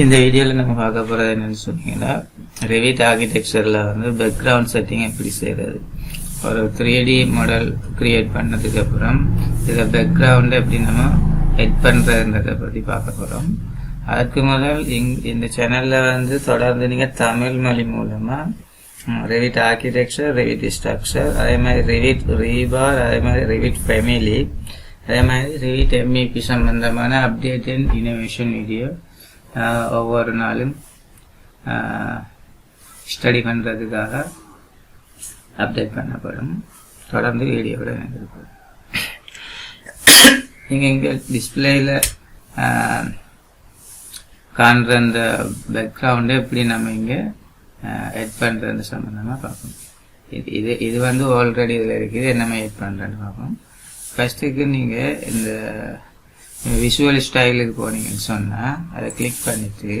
இந்த வீடியோவில் நம்ம பார்க்க போகிறது என்னன்னு சொன்னீங்கன்னா ரெவிட் ஆர்கிடெக்சரில் வந்து பேக்ரவுண்ட் செட்டிங் எப்படி செய்கிறது ஒரு த்ரீ டி மாடல் க்ரியேட் பண்ணதுக்கப்புறம் இதில் பேக்ரவுண்டை எப்படி நம்ம ஹெட் பண்ணுறதுன்றதை பற்றி பார்க்க போகிறோம் அதுக்கு முதல் இங் இந்த சேனலில் வந்து தொடர்ந்து நீங்கள் தமிழ் மொழி மூலமாக ரெவிட் ஆர்கிடெக்சர் ரெவிட் ஸ்ட்ரக்சர் அதே மாதிரி ரெவிட் ரீபார் அதே மாதிரி ரெவிட் ஃபெமிலி அதே மாதிரி ரெவிட் எம்இபி சம்பந்தமான அப்டேட் அண்ட் இனோவேஷன் வீடியோ ஒவ்வொரு நாளும் ஸ்டடி பண்ணுறதுக்காக அப்டேட் பண்ணப்படும். தொடர்ந்து வீடியோவில் இணைந்திருப்போம். நீங்கள் இங்கே டிஸ்பிளேயில் காண்ற அந்த பேக்ரவுண்டை எப்படி நம்ம இங்கே எட் பண்ணுறது சம்மந்தமாக பார்ப்போம். இது இது இது வந்து ஆல்ரெடி இதில் இருக்குது. என்னமே எட் பண்ணுறேன்னு பார்ப்போம். ஃபஸ்ட்டுக்கு நீங்கள் இந்த விஷுவல் ஸ்டைலுக்கு போனீங்கன்னு சொன்னால் அதை கிளிக் பண்ணிவிட்டு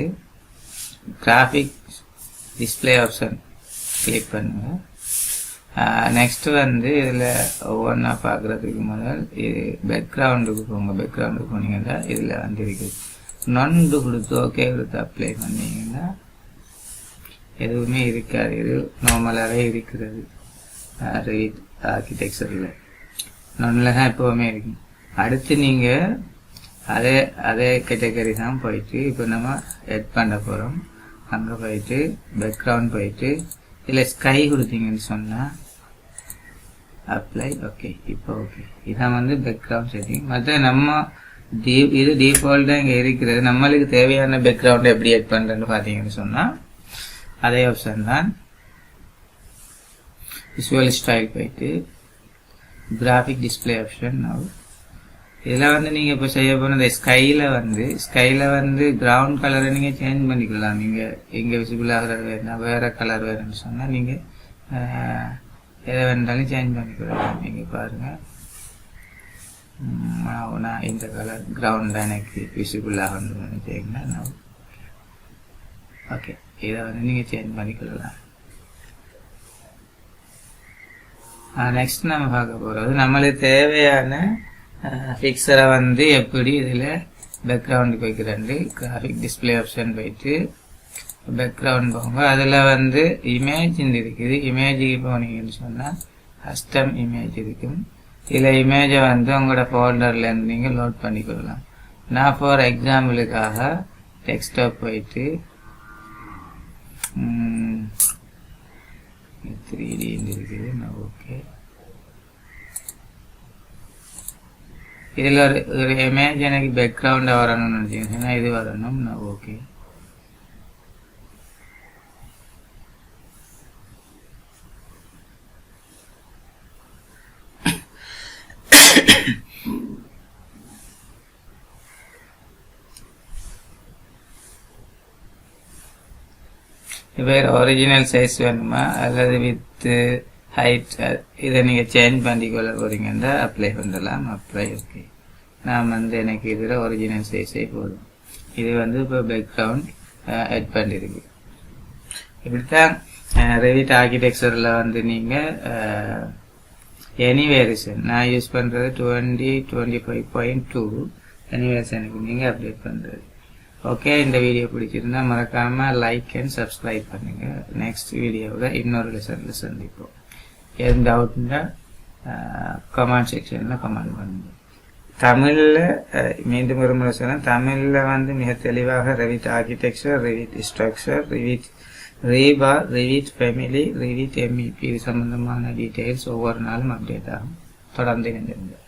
கிராஃபிக் டிஸ்பிளே ஆப்ஷன் கிளிக் பண்ணுங்கள் நெக்ஸ்ட் வந்து இதில் ஒவ்வொன்றா பார்க்குறதுக்கு முதல் இது பேக்ரவுண்டுக்கு போங்க. பேக்ரவுண்டுக்கு போனீங்கன்னா இதில் வந்துருக்கு இருக்குது கொடுத்து ஓகே கொடுத்து அப்ளை பண்ணிங்கன்னா எதுவுமே இருக்காது. இது நார்மலாகவே இருக்கிறது. ரீட் ஆர்கிடெக்சரில் நன்னில் தான் எப்போவுமே இருக்கும் அடுத்து நீங்கள் அதே அதே கேட்டகரி தான் போயிட்டு இப்போ நம்ம எட் பண்ண போகிறோம் அங்கே போயிட்டு பேக்ரவுண்ட் போயிட்டு இல்லை ஸ்கை கொடுத்தீங்கன்னு சொன்னால் அப்ளை ஓகே இப்போ ஓகே இதான் வந்து பேக்ரவுண்ட் செட்டிங் மற்ற நம்ம டீ இது டீஃபால்ட்டாக இங்கே இருக்கிறது. நம்மளுக்கு தேவையான பேக்ரவுண்டை எப்படி எட் பண்ணுறேன்னு பார்த்தீங்கன்னு சொன்னால் அதே ஆப்ஷன் தான். விஷுவல் ஸ்டைல் போயிட்டு கிராஃபிக் டிஸ்பிளே ஆப்ஷன் நான் இதில் வந்து நீங்கள் இப்போ செய்ய இந்த ஸ்கையில் வந்து ஸ்கையில் வந்து கிரவுண்ட் கலரை நீங்கள் சேஞ்ச் பண்ணிக்கலாம். நீங்கள் எங்கே விசிபிள் ஆகிறது வேணும் வேறு கலர் வேணும்னு சொன்னால் நீங்கள் எதை வேணாலும் சேஞ்ச் பண்ணிக்கலாம். நீங்கள் பாருங்கள் நான் இந்த கலர் கிரவுண்ட் எனக்கு விசிபிள் ஆகணும்னு நினைச்சீங்கன்னா நான் ஓகே இதை வந்து நீங்கள் சேஞ்ச் பண்ணிக்கலாம். நெக்ஸ்ட் நம்ம பார்க்க போகிறது நம்மளுக்கு தேவையான ஃபிக்ஸரை வந்து எப்படி இதில் பேக்ரவுண்டுக்கு வைக்கிறாண்டு கிராஃபிக் டிஸ்பிளே ஆப்ஷன் போயிட்டு பேக்ரவுண்ட் போங்க. அதில் வந்து இமேஜ் இருக்குது. இமேஜுக்கு போனீங்கன்னு சொன்னால் கஸ்டம் இமேஜ் இருக்கும். இதில் இமேஜை வந்து உங்களோட ஃபோல்டர்லேருந்து நீங்கள் லோட் பண்ணிக்கொள்ளலாம். நான் ஃபார் எக்ஸாம்பிளுக்காக டெக்ஸ்டாப் போயிட்டு த்ரீ டி இருக்குது. நான் ஓகே இதில் ஒரு ஒரு இமேஜ் எனக்கு பேக்ரவுண்டாக வரணும்னு நினச்சிங்கன்னா இது வரணும். நான் ஓகே இப்போ ஒரிஜினல் சைஸ் வேணுமா? அல்லது வித்து ஹைட் uh, இதை நீங்கள் சேஞ்ச் பண்ணிக்கொள்ள போகிறீங்கன்னா அப்ளை பண்ணலாம் அப்ளை ஓகே நான் வந்து எனக்கு இதில் ஒரிஜினல் சைஸே போதும். இது வந்து இப்போ பேக்ரவுண்ட் ஆட் பண்ணியிருக்கு இப்படித்தான் uh, ரெவிட் ஆர்கிடெக்சரில் வந்து நீங்கள் எனி வேரிசன் நான் யூஸ் பண்ணுறது twenty twenty five point two any வேரிசனுக்கு நீங்கள் அப்டேட் பண்ணுறது ஓகே இந்த வீடியோ பிடிச்சிருந்தா மறக்காமல் லைக் அண்ட் சப்ஸ்கிரைப் பண்ணுங்கள் நெக்ஸ்ட் வீடியோவில் இன்னொரு லெசனில் சந்திப்போம். எந்த டவுட்னா கமெண்ட் செக்ஷனில் கமெண்ட் பண்ணுங்கள் தமிழில் மீண்டும் ஒரு முறை சொன்னால் தமிழில் வந்து மிக தெளிவாக Revit architecture Revit structure Revit rebar Revit family Revit MEP இது சம்பந்தமான டீட்டெயில்ஸ் ஒவ்வொரு நாளும் அப்டேட் ஆகும் தொடர்ந்து இணைந்திருந்தேன்